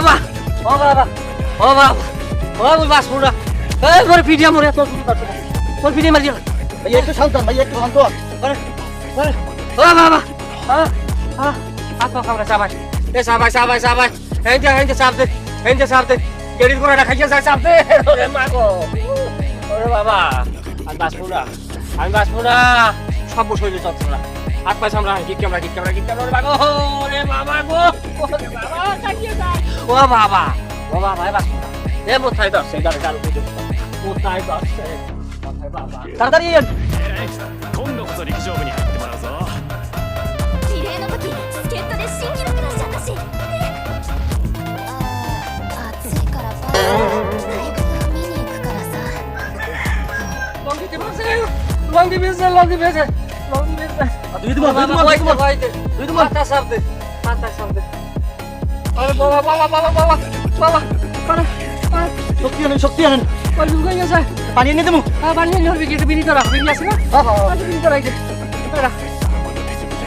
বাবা ও বাবা ও বাবা ও আমি বাঁচবো না এই করে পিডিয়া মরে তোর শুরু করছ তোর পিডিয়া মারি ভাইয়া একটু শান্ত ভাইয়া একটু শান্ত। ও বাবা হাত পা কামড়া চাবাই এ চাবাই চাবাই চাবাই এই যে এই যে চাপ দে এই যে চাপ দে। গেড়ির করে রাখাইছে যায় চাপ দে। ওরে মা গো। ওরে বাবা আমি বাঁচবো না আমি বাঁচবো না সব শরীরে চলছে না হাত পা সামলা কি ক্যামেরা কি ক্যামেরা কি ক্যামেরা বাগো ওরে বাবা গো ওরে বাবা কাটিয়ে যায় ও বাবা ও বাবা এ বাঁচবো না এ মোথায় দশ এই গাড়ি চালু করে মোথায় দশ মোথায় বাবা তাড়াতাড়ি এন।今度こそ陸上部に入ってもらうぞリレーの時助っ人で新記録出しちゃったしあー暑いからバス早く見に行くからさ লং দিতে পারছে লং দিবেছে লং দিবেছে লং দিবেছে আর দুই দিবো, দুই দিবো, দুই দিবো। দুই দিবো। মাথা সামনে মাথা সামনে bawah bawah bawah bawah bawah mana mana Soktianan, Soktianan. Wah juga ya saya. Pani ini temu. Ah pani ini harus bikin bini tara. Bini asli kan? Oh, ah. oh. Ah, ah, Masih bini tara aja. Tara.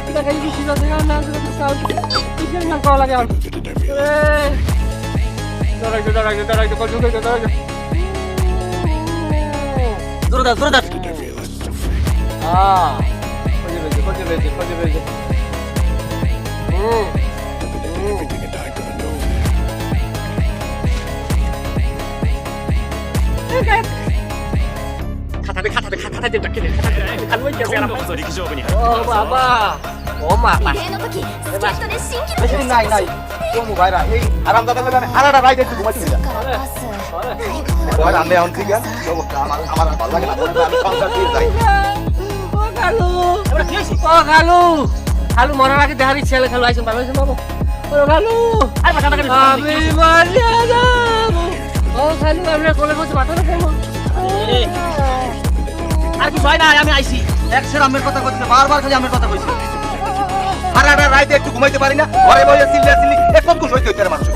Kita kayak di sini saya nanti kita tahu. Kita yang kau lagi on. Eh. Tara aja, tara aja, tara aja. Kau juga, tara aja. Turun dah, turun dah. Ah. Kau jadi, kau jadi, kau jadi. Hmm. Hmm. খাতাতে খাতাতে যেটা কিনে খাতাতে খালুই কে 今度こそ陸上部に入っても ও らうぞ বাবা ও মা リレーの時助っ人で新記録 বেশি 出 দিন しちゃ নাই, った নাই।し ও মোবাইল এই আরামদাদা লাগানে আরাটা রাইড একটু ঘুমাইতে暑い যা からバス早く মোবাইল আমি এখন ঠিক আছে অবস্থা আমার আমার আর ভালো লাগে না আমি সংসার দিয়ে যাই ও খালু ও খালু খালু মরার আগে দেখার ইচ্ছে হলে খালু আইসেন ভালো আছেন বাবু ও খালু আমি মারিয়া যাবো ও খালু আমরা কোলে বসে মাথা রাখবো আর কি ভয় নাই আমি আইছি। একশের আমের কথা কইছে বারবার খালি আমের কথা কইছে আর আর রাইতে একটু ঘুমাইতে পারি না ঘরে বসে চিল্লা চিল্লি এক কত খুশি হইতে মানুষ।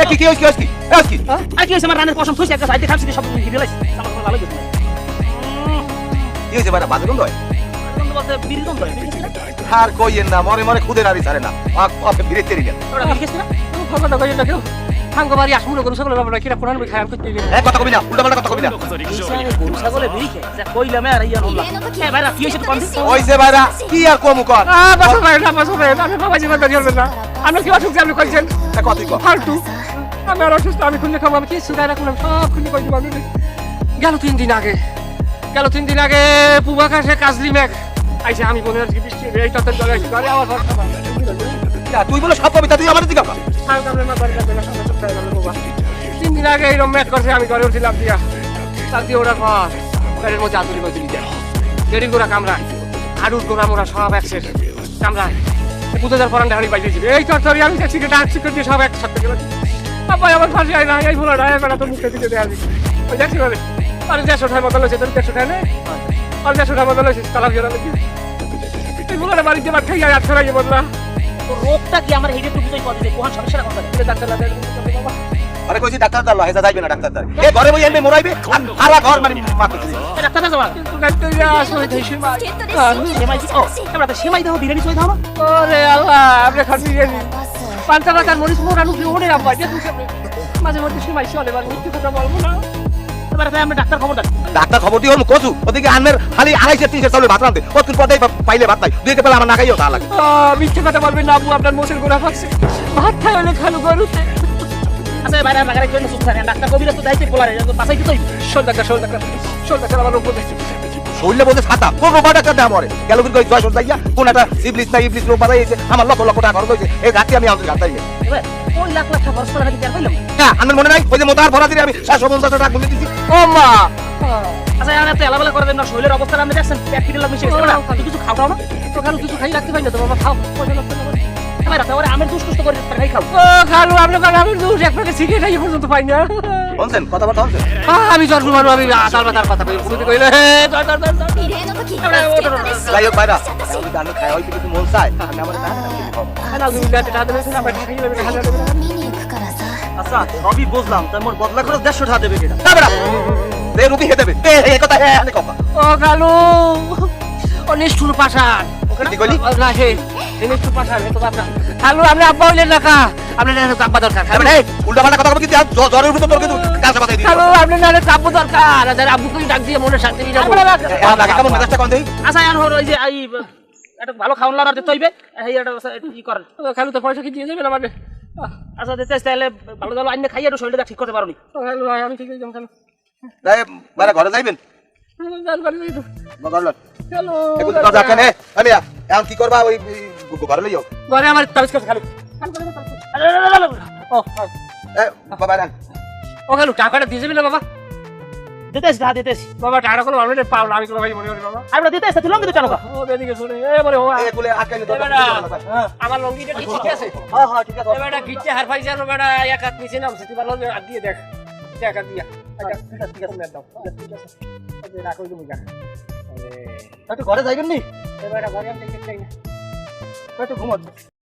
আর কিছু হয়? আর কইয়েন না মরে মরে খুদে নারী ছাড়ে না। আপ আপে ফাঙ্গ বাড়ি আসব গরু ছাগলের বাবা কিরা কোরআন বই খায়াম করতে গেলে হ্যাঁ, কথা কবি না উল্টা পাল্টা কথা কবি না। গরু ছাগলে বিড়ি খায় যা কইলাম আর ইয়া হল কে ভাইরা কি এসে কম ওই যে ভাইরা কি আর কম কর? আ বাসা ভাই না বাসা ভাই আমি বাবা জীবন ধরে হবে না। আমি কি অসুখ আপনি কইছেন? তা কথা কই। ফালতু। আমি আর অসুস্থ আমি কোন খাব আমি কি সুগার রাখলাম সব কোন কই দিব আমি গেল তিন দিন আগে গেল তিন দিন আগে পূবাকাশে কাজলি মেঘ। আইছে আমি বলে বৃষ্টি এই তাতে জলে আবার তুই বলে সব কবিতা তুই আমার দিকে বাবা। তিন দিন আগে এইরকম মেঘ করছে, আমি ঘরে উঠছিলাম দিয়া। তার দিয়ে ওরা ঘর পেটের মধ্যে আতুরি বই তুলি যায় দেড়ি গোড়া কামড়ায়, হাড়ুর গোড়া মোড়া সব একসের কামড়ায়। পুজোদার পরান বাইরে যাবে এই তরতরি আমি দেখছি ডাক শিখে দিয়ে সব একসাথে গেল আব্বাই আমার ফাঁসি হয় না, এই ভুলো না এবার তো মুখে দিতে দেওয়া ওই দেখছি বলে আরে দেড়শো টাকা বদল হয়েছে তোর দেড়শো টাকা নেই? আর দেড়শো টাকা বদল হয়েছে তালা ফিরে নাকি? এই ভুলো বাড়িতে বাদ খাই আর ছড়াইয়ে তো রোগটা কি আমার হেডে টুকুই করতে কোন সমস্যা কথা ডাক্তার লাগে আরে কইছি ডাক্তার দা লহেজা যাইবে না ডাক্তার দা এ ঘরে বই এনে মোরাইবে আর সারা ঘর মানে মাত ডাক্তার দা ডাক্তার দা আসলে দেশি সেমাই। দাও আমরা তো সেমাই দাও বিরিয়ানি সই দাও ওরে আল্লাহ আমরা খাসি গেছি পান্তা পাকার মরিচ মোরানো কি ওনে রাখবা? মাঝে মধ্যে সেমাই চলে বার মিথ্যে কথা বলব না। আমরা ডাক্তার খবর দেন। ডাক্তার খবর দিয়ে কচু। ওদিকে আনের খালি আড়াইশো তিনশো চাউলের ভাত রাঁধে কতক্ষণ পথে পাইলে ভাত নাই। দুই পেলে আমার না খাইও তা লাগে। মিথ্যে কথা বলবেন না আবু আপনার মোশের গোড়া ফাঁকছে। ভাত খাই হলে খালু গরুতে। আচ্ছা বাইরে লাগারে জন্য চুপ ডাক্তার কবিরা তো দাইতে বলারে বাসাই তো শোল ডাক্তার শোল ডাক্তার। শোল ডাক্তার আমার রোগ শরীরে বলতে ছাতা। কোন রোবা ডাক্তার দেয় মরে গেল কিন্তু জয় সর যাইয়া কোন একটা ইবলিস না ইবলিস রোগ বাড়াইছে আমার লক্ষ লক্ষ টাকা খরচ হয়েছে। এই রাতে আমি আমাদের ঘাটাই ওই লাখ লাখ টাকা খরচ করে আমি দেন পাইলাম হ্যাঁ আমার মনে নাই ওই যে মোতার ভরা দিলে আমি সাতশো পঞ্চাশ টাকা গুলি দিছি ও মা! আচ্ছা আমি এলাবেলা করে দেন না শরীরের অবস্থা দেখছেন কিনে কিছু খাও খাও না তো খালু কিছু খাই রাখতে পারি না তো বাবা খাও পয়সা লাগবে আমার। রাতে ওরা আমের জুস করে খাই খাও। ও খালু আপনি কাল আমি দুধ এক প্যাকেট সিগারেট খাই পর্যন্ত পাই না। কথা কথাবার্তা শুনছেন? আমি জন্ম মারবো আমি আকাল বাতার কথা কই তুমি কইলে যাই হোক ভাইরা আমি গান খাই ওই কিছু মন চাই আমি আমার গান হ্যাঁ, আচ্ছা সবই বুঝলাম তাই মোর মানে বদলা করে দেড়শো টাকা দেবে কিনা দে রুপি খেয়ে দেবে। এই কথা হ্যাঁ কথা ও গালু ও নিষ্ঠুর পাশান না হে নিষ্ঠুর পাশান এ তো বাবা খালু আপনি আব্বা হইলেন না কা আপনি না আব্বা দরকার খালু। এই, উল্টা পাল্টা কথা কিন্তু জ্বরের উপর তোর কিন্তু কাঁচা পাতাই দিবি। খালু আপনি না আব্বু দরকার। আর আব্বুকে ডাক দিয়ে মনে শান্তি নিয়ে যাব। এখন লাগে কেমন মেজাজটা কম দেই? আচ্ছা এখন হলো ওই যে এই একটা ভালো খাওয়ান লাগার দিতে হইবে এই একটা ই করেন। খালু তো পয়সা কি দিয়ে যাবেন আমাকে? আচ্ছা দিতে তাহলে ভালো ভালো আইনে খাইয়ে একটু শরীরটা ঠিক করতে পারো নি। খালু আমি ঠিক আছে খালু। তাই বাইরে ঘরে যাইবেন? জান করে দিই তো। ঘর আমি এখন কি করবা? ওই ঘরে লইও ঘরে আমার তাবিজ করছে খালু। বাবা না ও খালু টাকাটা দিয়ে যাবেন না বাবা? দিতেছি হ্যাঁ দিতেছি। বাবা টাকা কোনো মানুষ পাও আমি কোনো ভাই মনে করি বাবা। আমরা দিতেছি তুই লঙ্গি দিতে ও বেদিকে শুনে এ বলে ও এ বলে আটকাইলে এ দরকার বেটা, হ্যাঁ আমার লঙ্গিটা ঠিক আছে? হ্যাঁ ঠিক আছে। বেটা গিট্টে হার পাই জানো বেটা এক হাত নিচে নামছে তুই ভালো হাত দিয়ে দেখ। দেখ হাত দিয়া। আচ্ছা ঠিক আছে ঠিক আছে। দাও। ঠিক আছে। রাখো তুমি যা। ঘরে যাইবেন নি? এ বেটা ঘরে আমি দেখতে চাই না একটু ঘুমাচ্ছি